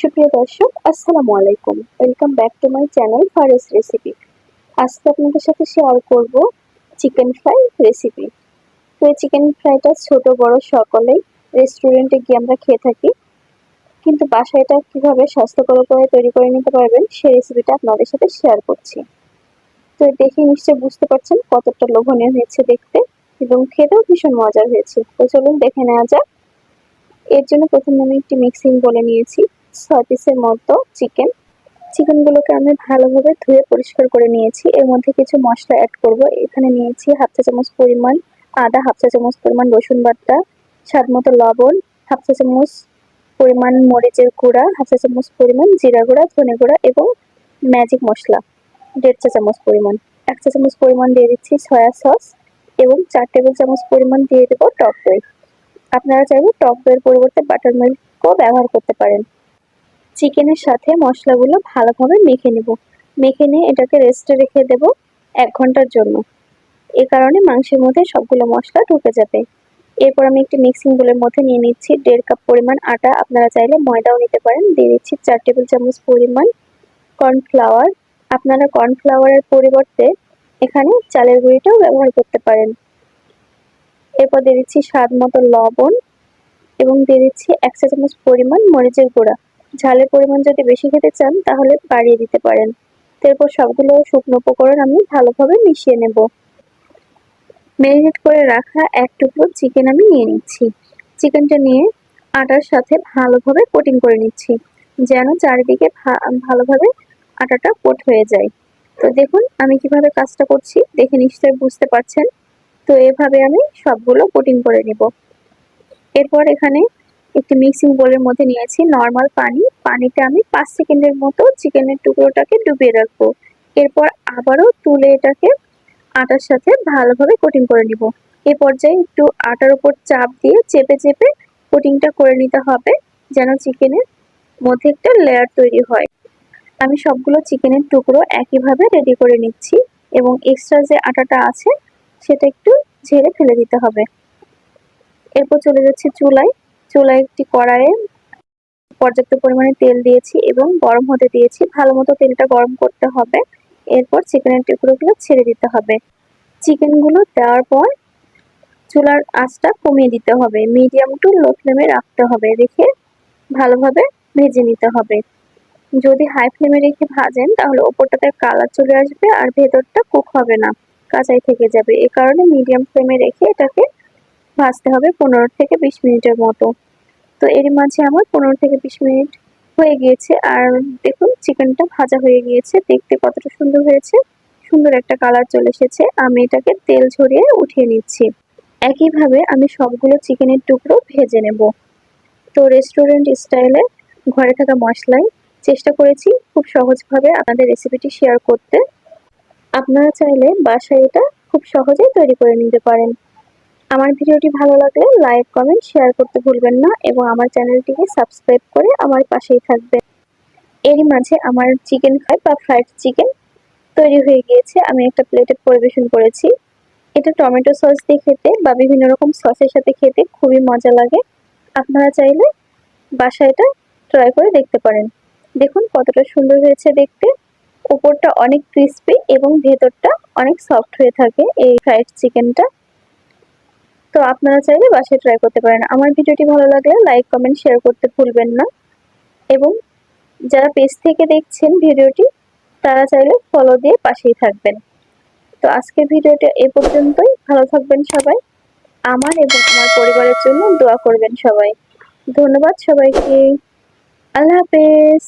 সুপ্রিয় দর্শক, আসসালামু আলাইকুম। Welcome back to my channel ফারেস recipe আজকে আপনাদের সাথে শেয়ার করব চিকেন ফ্রাই রেসিপি তো এই চিকেন ফ্রাইটা ছোট, বড় সকলেই রেস্টুরেন্টে গিয়ে আমরা খেয়ে থাকি। কিন্তু বাসায় এটা কীভাবে স্বাস্থ্যকর করে তৈরি করে নিতে পারবেন, সেই রেসিপিটা আপনাদের সাথে শেয়ার করছি। তো দেখে নিশ্চয়ই বুঝতে পারছেন কতটা লোভনীয় হয়েছে দেখতে এবং খেতেও ভীষণ মজার হয়েছে। তো চলুন দেখে নেওয়া যাক। এর জন্য প্রথমে আমি একটি মিক্সিং বলে নিয়েছি। ছয় পিসের মতো চিকেন চিকেনগুলোকে আমি ভালোভাবে ধুয়ে পরিষ্কার করে নিয়েছি। এর মধ্যে কিছু মশলা অ্যাড করব। এখানে নিয়েছি হাফ চা চামচ পরিমাণ আদা, হাফ চা চামচ পরিমাণ রসুন বাটা, স্বাদ মতো লবণ, হাফ চা চামচ পরিমাণ মরিচের গুঁড়া, হাফ চা চামচ পরিমাণ জিরা গুঁড়া, ধনে গুঁড়া এবং ম্যাজিক মশলা, দেড় চা চামচ পরিমাণ। এক চা চামচ পরিমাণ দিয়ে দিচ্ছি সয়া সস এবং চার টেবিল চামচ পরিমাণ দিয়ে দেবো টক দই। আপনারা চাইলে টক দইয়ের পরিবর্তে বাটার মিল্কও ব্যবহার করতে পারেন। চিকেনের সাথে মশলাগুলো ভালোভাবে মেখে নেব। মেখে নিয়ে এটাকে রেস্টে রেখে দেব এক ঘণ্টার জন্য। এ কারণে মাংসের মধ্যে সবগুলো মশলা ঢুকে যাবে। এরপর আমি একটি মিক্সিং বোলের মধ্যে নিয়ে নিচ্ছি দেড় কাপ পরিমাণ আটা। আপনারা চাইলে ময়দাও নিতে পারেন। দিয়ে দিচ্ছি চার টেবিল চামচ পরিমাণ কর্নফ্লাওয়ার আপনারা কর্নফ্লাওয়ারের পরিবর্তে এখানে চালের গুঁড়িটাও ব্যবহার করতে পারেন। এরপর দিয়ে দিচ্ছি স্বাদ মতো লবণ এবং দিয়ে দিচ্ছি এক চা চামচ পরিমাণ মরিচের গুঁড়া। ঝালের পরিমাণ যদি বেশি খেতে চান, তাহলে বাড়িয়ে দিতে পারেন। এরপর সবগুলো শুকনো উপকরণ আমি ভালোভাবে মিশিয়ে নেব। ম্যারিনেট করে রাখা এক টুকরো চিকেন আমি নিয়ে নিচ্ছি। চিকেনটা নিয়ে আটার সাথে ভালোভাবে কোটিং করে নিচ্ছি, যেন চারিদিকে ভালোভাবে আটাটা কোট হয়ে যায়। তো দেখুন, আমি কীভাবে কাজটা করছি, দেখে নিশ্চয়ই বুঝতে পারছেন। তো এভাবে আমি সবগুলো কোটিং করে নেব। এরপর এখানে একটি মিক্সিং বোলের মধ্যে নিয়েছি নর্মাল পানি। পানিতে আমি পাঁচ সেকেন্ডের মতো চিকেনের টুকরোটাকে ডুবিয়ে রাখব। এরপর আবারও তুলে এটাকে আটার সাথে ভালোভাবে কোটিং করে নিব। এ পর্যায়ে একটু আটার উপর চাপ দিয়ে চেপে চেপে কোটিংটা করে নিতে হবে, যেন চিকেনের মধ্যে একটা লেয়ার তৈরি হয়। আমি সবগুলো চিকেনের টুকরো একইভাবে রেডি করে নিচ্ছি এবং এক্সট্রা যে আটাটা আছে, সেটা একটু ঝেড়ে ফেলে দিতে হবে। এরপর চলে যাচ্ছে চুলায়। চুলায় একটি কড়াইয়ে পর্যাপ্ত পরিমাণে তেল দিয়েছি এবং গরম হতে দিয়েছি। ভালো মতো তেলটা গরম করতে হবে। এরপর চিকেনের টুকরোগুলো ছেড়ে দিতে হবে। চিকেনগুলো দেওয়ার পর চুলার আঁচটা কমিয়ে দিতে হবে। মিডিয়াম টু লো ফ্লেমে রাখতে হবে। রেখে ভালোভাবে ভেজে নিতে হবে। যদি হাই ফ্লেমে রেখে ভাজেন, তাহলে ওপরটাতে কালার চলে আসবে আর ভেতরটা কুক হবে না, কাঁচাই থেকে যাবে। এ কারণে মিডিয়াম ফ্লেমে রেখে এটাকে ভাজতে হবে পনেরো থেকে বিশ মিনিটের মতো। তো এর মাঝে আমার পনেরো থেকে বিশ মিনিট হয়ে গিয়েছে। আর দেখুন, চিকেনটা ভাজা হয়ে গিয়েছে। দেখতে কতটা সুন্দর হয়েছে। সুন্দর একটা কালার চলে এসেছে। আমি এটাকে তেল ঝরিয়ে উঠিয়ে নিচ্ছি। একইভাবে আমি সবগুলো চিকেনের টুকরো ভেজে নেব। তো রেস্টুরেন্ট স্টাইলে ঘরে থাকা মশলাই চেষ্টা করেছি খুব সহজভাবে আপনাদের রেসিপিটি শেয়ার করতে। আপনারা চাইলে বাসায় এটা খুব সহজেই তৈরি করে নিতে পারেন। আমার ভিডিওটি ভালো লাগলে লাইক, কমেন্ট, শেয়ার করতে ভুলবেন না এবং আমার চ্যানেলটিকে সাবস্ক্রাইব করে আমার পাশেই থাকবেন। এরই মাঝে আমার চিকেন ফ্রাই বা ফ্রাইড চিকেন তৈরি হয়ে গিয়েছে। আমি একটা প্লেটে পরিবেশন করেছি। এটা টমেটো সস দিয়ে খেতে বা বিভিন্ন রকম সসের সাথে খেতে খুবই মজা লাগে। আপনারা চাইলে বাসায় এটা ট্রাই করে দেখতে পারেন। দেখুন কতটা সুন্দর হয়েছে দেখতে। উপরটা অনেক ক্রিস্পি এবং ভেতরটা অনেক সফট হয়ে থাকে এই ফ্রাইড চিকেনটা তো আপনারা চাইলে বাসায় ট্রাই করতে পারেন। আমার ভিডিওটি ভালো লাগলে লাইক কমেন্ট শেয়ার করতে ভুলবেন না। এবং যারা পেজ থেকে দেখছেন ভিডিওটি, তারা চাইলে ফলো দিয়ে পাশেই থাকবেন। তো আজকের ভিডিওটা এ পর্যন্তই। ভালো থাকবেন সবাই। আমার এবং আমার পরিবারের জন্য দোয়া করবেন সবাই। ধন্যবাদ সবাইকে। আল্লাহ হাফেজ।